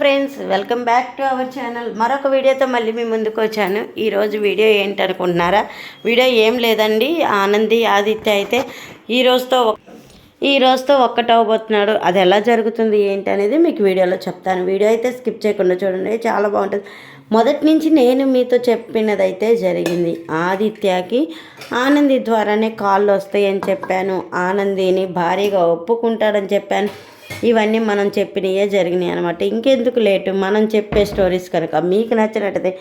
Friends welcome back to our channel. మరొక వీడియోతో మళ్ళీ మీ ముందుకు వచ్చాను. ఈరోజు వీడియో ఏంటనుకుంటున్నారా? వీడియో ఏం లేదండి. ఆనంది ఆదిత్య అయితే ఈ రోజుతో ఈ రోజుతో ఒక్కటవబోతున్నాడు అది ఎలా జరుగుతుంది ఏంటి అనేది మీకు వీడియోలో చెప్తాను. వీడియో అయితే స్కిప్ చేయకుండా చూడండి. చాలా బాగుంటుంది. మొదటి నుంచి నేను మీతో చెప్పినదైతే జరిగింది. ఆదిత్యకి ఆనంది ద్వారానే కాళ్ళు వస్తాయని చెప్పాను. ఆనందిని భారీగా ఒప్పుకుంటాడని చెప్పాను. ఇవన్నీ మనం చెప్పినయే జరిగినాయి అనమాట ఇంకెందుకు లేటు? మనం చెప్పే స్టోరీస్ కనుక మీకు నచ్చినట్టయితే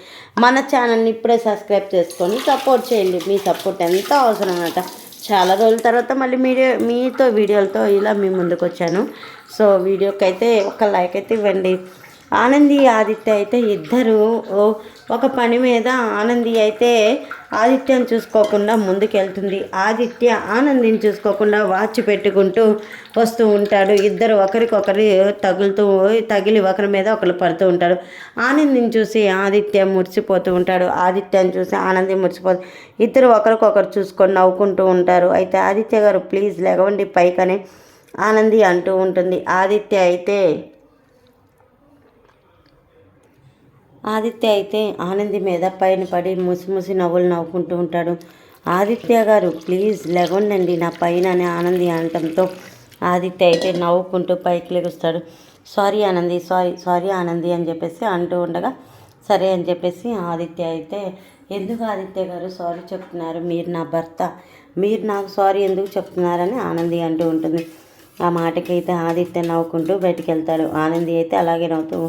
మన ఛానల్ని ఇప్పుడే సబ్స్క్రైబ్ చేసుకొని సపోర్ట్ చేయండి. మీ సపోర్ట్ ఎంత అవసరం అనమాట చాలా రోజుల తర్వాత మళ్ళీ మీడియో మీతో వీడియోలతో ఇలా మీ ముందుకు వచ్చాను సో వీడియోకి అయితే ఒక లైక్ అయితే ఇవ్వండి. ఆనంది ఆదిత్య అయితే ఇద్దరు ఒక పని మీద ఆనంది అయితే ఆదిత్యను చూసుకోకుండా ముందుకెళ్తుంది. ఆదిత్య ఆనందిని చూసుకోకుండా వాచ్ పెట్టుకుంటూ వస్తూ ఉంటాడు. ఇద్దరు ఒకరికొకరు తగులుతూ తగిలి ఒకరి మీద ఒకరు పడుతూ ఉంటారు. ఆనందిని చూసి ఆదిత్య మురిసిపోతూ ఉంటాడు. ఆదిత్యని చూసి ఆనంది మురిసిపోతూ ఇద్దరు ఒకరికొకరు చూసుకొని నవ్వుకుంటూ ఉంటారు. అయితే ఆదిత్య గారు ప్లీజ్ లేవండి పైకనే ఆనంది అంటూ ఉంటుంది. ఆదిత్య అయితే ఆదిత్య అయితే ఆనంది మీద పైన పడి ముసి ముసి నవ్వులు నవ్వుకుంటూ ఉంటాడు. ఆదిత్య గారు ప్లీజ్ లెగొండండి నా పైన అని ఆనంది అనటంతో ఆదిత్య అయితే నవ్వుకుంటూ పైకి లెగుస్తాడు. Sorry Anandi sorry sorry Anandi అని చెప్పేసి అంటూ ఉండగా సరే అని చెప్పేసి ఆదిత్య అయితే ఎందుకు ఆదిత్య గారు సారీ చెప్తున్నారు? మీరు నా భర్త మీరు నాకు సారీ ఎందుకు చెప్తున్నారని ఆనంది అంటూ ఉంటుంది. ఆ మాటకి అయితే ఆదిత్య నవ్వుకుంటూ బయటికి వెళ్తాడు. ఆనంది అయితే అలాగే నవ్వుతూ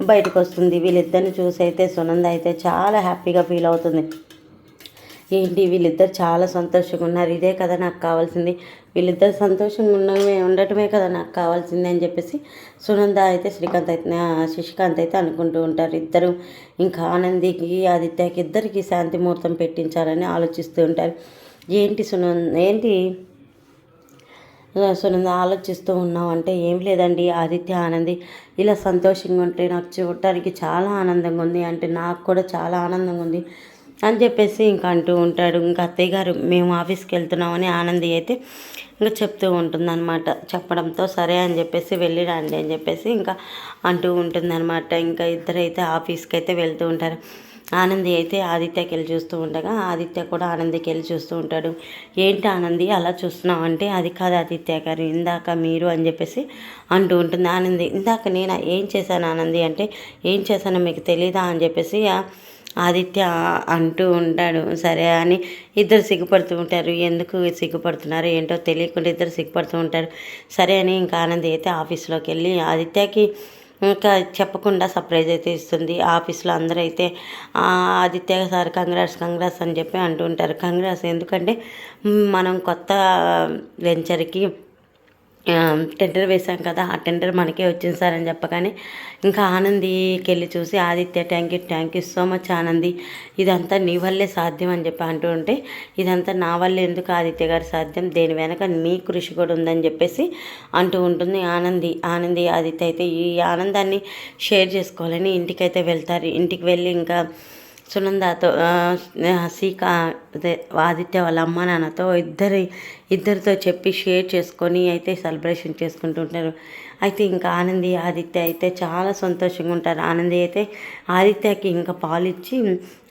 బయటకు వస్తుంది వీళ్ళిద్దరిని చూసి అయితే సునంద అయితే చాలా హ్యాపీగా ఫీల్ అవుతుంది. ఏంటి? వీళ్ళిద్దరు చాలా సంతోషంగా ఉన్నారు. ఇదే కదా నాకు కావాల్సింది. వీళ్ళిద్దరు సంతోషంగా ఉండమే ఉండటమే కదా నాకు కావాల్సింది అని చెప్పేసి సునంద అయితే శ్రీకాంత్ అయితే శశికాంత్ అయితే అనుకుంటూ ఉంటారు. ఇద్దరు ఇంకా ఆనందికి ఆదిత్యకి ఇద్దరికి శాంతి ముహూర్తం పెట్టించాలని ఆలోచిస్తూ ఉంటారు. ఏంటి సునంద ఏంటి? సునంద ఆలోచిస్తూ ఉన్నాం. అంటే ఏం లేదండి ఆదిత్య ఆనంది ఇలా సంతోషంగా ఉంటే నాకు చూడటానికి చాలా ఆనందంగా ఉంది. అంటే నాకు కూడా చాలా ఆనందంగా ఉంది అని చెప్పేసి ఇంకా అంటూ ఉంటాడు. ఇంకా అత్తయ్య గారు మేము ఆఫీస్కి వెళ్తున్నామని ఆనంది అయితే ఇంకా చెప్తూ ఉంటుందన్నమాట. చెప్పడంతో సరే అని చెప్పేసి వెళ్ళిరండి అని చెప్పేసి ఇంకా అంటూ ఉంటుందన్నమాట. ఇంకా ఇద్దరైతే ఆఫీస్కి అయితే వెళ్తూ ఉంటారు. ఆనంది అయితే ఆదిత్యకి వెళ్ళి చూస్తూ ఉండగా ఆదిత్య కూడా ఆనందికి వెళ్ళి చూస్తూ ఉంటాడు. ఏంటి ఆనంది అలా చూస్తున్నావు అంటే అది కాదు ఆదిత్య గారు ఇందాక మీరు అని చెప్పేసి అంటూ ఉంటుంది ఆనంది. ఇందాక నేను ఏం చేశాను ఆనంది అంటే ఏం చేశానో మీకు తెలీదా అని చెప్పేసి ఆదిత్య అంటూ ఉంటాడు. సరే అని ఇద్దరు సిగ్గుపడుతూ ఉంటారు. ఎందుకు సిగ్గుపడుతున్నారు? ఏంటో తెలియకుండా ఇద్దరు సిగ్గుపడుతూ ఉంటారు. సరే అని ఇంకా ఆనంది అయితే ఆఫీస్లోకి వెళ్ళి ఆదిత్యకి ఇంకా చెప్పకుండా సర్ప్రైజ్ అయితే ఇస్తుంది. ఆఫీస్లో అందరూ అయితే ఆదిత్య సార్ కంగ్రాట్స్ కంగ్రాట్స్ అని చెప్పి అంటూ ఉంటారు. కంగ్రాట్స్ ఎందుకంటే మనం కొత్త వెంచర్కి టెండర్ వేసాం కదా ఆ టెండర్ మనకే వచ్చింది సార్ అని చెప్పగానే ఇంకా ఆనందికి వెళ్ళి చూసి Aditya thank you thank you so much Anandi. ఇదంతా నీ వల్లే సాధ్యం అని చెప్పి అంటూ ఉంటే ఇదంతా నా వల్లే ఎందుకు ఆదిత్య గారు సాధ్యం? దేని వెనక నీ కృషి కూడా ఉందని చెప్పేసి అంటూ ఉంటుంది ఆనంది. ఆనంది ఆదిత్య అయితే ఈ ఆనందాన్ని షేర్ చేసుకోవాలని ఇంటికైతే వెళ్తారు. ఇంటికి వెళ్ళి ఇంకా సునందాతో సీక అదే ఆదిత్య వాళ్ళ అమ్మ నాన్నతో ఇద్దరి ఇద్దరితో చెప్పి షేర్ చేసుకొని అయితే సెలబ్రేషన్ చేసుకుంటుంటారు అయితే ఇంకా ఆనంది ఆదిత్య అయితే చాలా సంతోషంగా ఉంటారు. ఆనంది అయితే ఆదిత్యకి ఇంకా పాలు ఇచ్చి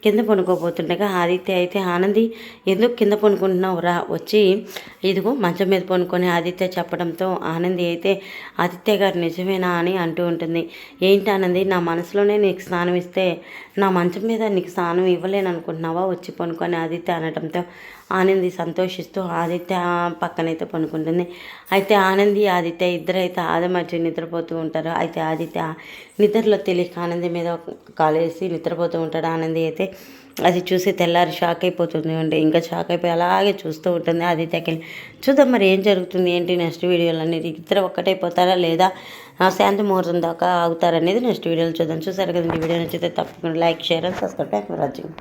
కింద పనుకోబోతుండగా ఆదిత్య అయితే ఆనంది ఎందుకు కింద పనుకుంటున్నావు రా వచ్చి ఇదిగో మంచం మీద పనుకొని ఆదిత్య చెప్పడంతో ఆనంది అయితే ఆదిత్య గారు నిజమేనా? అని అంటూ ఉంటుంది. ఏంటి ఆనంది నా మనసులోనే నీకు స్నానం ఇస్తే నా మంచం మీద నీకు స్నానం ఇవ్వలేను అనుకుంటున్నావా వచ్చి పనుకొని ఆదిత్య అనడంతో ఆనంది సంతోషిస్తూ ఆదిత్య పక్కనైతే పనుకుంటుంది అయితే ఆనంది ఆదిత్య ఇద్దరైతే ఆదమర్చి నిద్రపోతూ ఉంటారు. అయితే ఆదిత్య నిద్రలో తెలియక ఆనంది మీద కాలేసి నిద్రపోతూ ఉంటాడు. ఆనంది అయితే అది చూసి తెల్లారి షాక్ అయిపోతుంది అండి. ఇంకా షాక్ అయిపోయి అలాగే చూస్తూ ఉంటుంది ఆదిత్యకి. చూద్దాం మరి ఏం జరుగుతుంది ఏంటి నెక్స్ట్ వీడియోలు అనేది? ఇద్దరు ఒక్కటైపోతారా లేదా? శాంతి ముహూర్తం దాకా ఆగుతారనేది నెక్స్ట్ వీడియోలో చూద్దాం. చూసారు కదండి వీడియో నచ్చితే తప్పకుండా లైక్ షేర్ అండ్ సబ్స్క్రైబ్ రాజ్యం